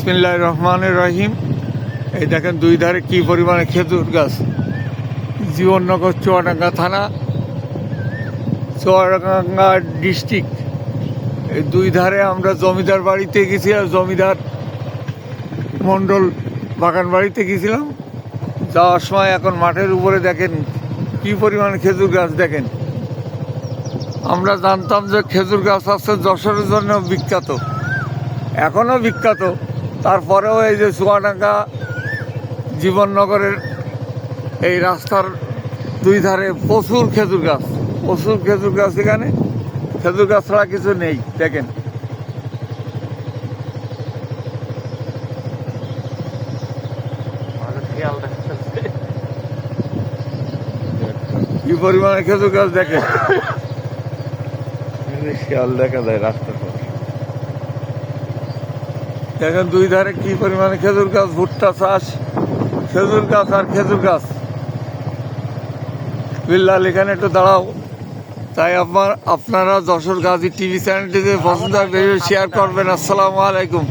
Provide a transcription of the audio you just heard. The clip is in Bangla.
বিসমিল্লাহ রহমানের রহিম। এই দেখেন দুই ধারে কি পরিমাণে খেজুর গাছ। জীবননগর চুয়াডাঙ্গা থানা, চুয়াডাঙ্গা ডিস্ট্রিক্ট। এই দুই ধারে আমরা জমিদার বাড়িতে গেছি আর জমিদার মণ্ডল বাগান বাড়িতে গেছিলাম। যাওয়ার সময় এখন মাঠের উপরে দেখেন কি পরিমাণে খেজুর গাছ দেখেন। আমরা জানতাম যে খেজুর গাছ আছে যশোরের জন্য বিখ্যাত। এখনও বিখ্যাত। তারপরেও এই যে চুয়াডাঙ্গা জীবননগরের এই রাস্তার দুই ধারে প্রচুর খেজুর গাছ প্রচুর খেজুর গাছ এখানে। খেজুর গাছ ছাড়া কিছু নেই দেখেন। কি পরিমাণে খেজুর গাছ দেখেন? খেয়াল দেখা যায় রাস্তার পর দেখেন দুই ধারে কি পরিমাণে খেজুর গাছ, ভুট্টা চাষ, খেজুর গাছ আর খেজুর গাছ। বিল্লাল, এখানে একটু দাঁড়াও। তাই আপনার, আপনারা যশোর গাজী টিভি চ্যানেলটিতে পছন্দ শেয়ার করবেন। আসসালামু আলাইকুম।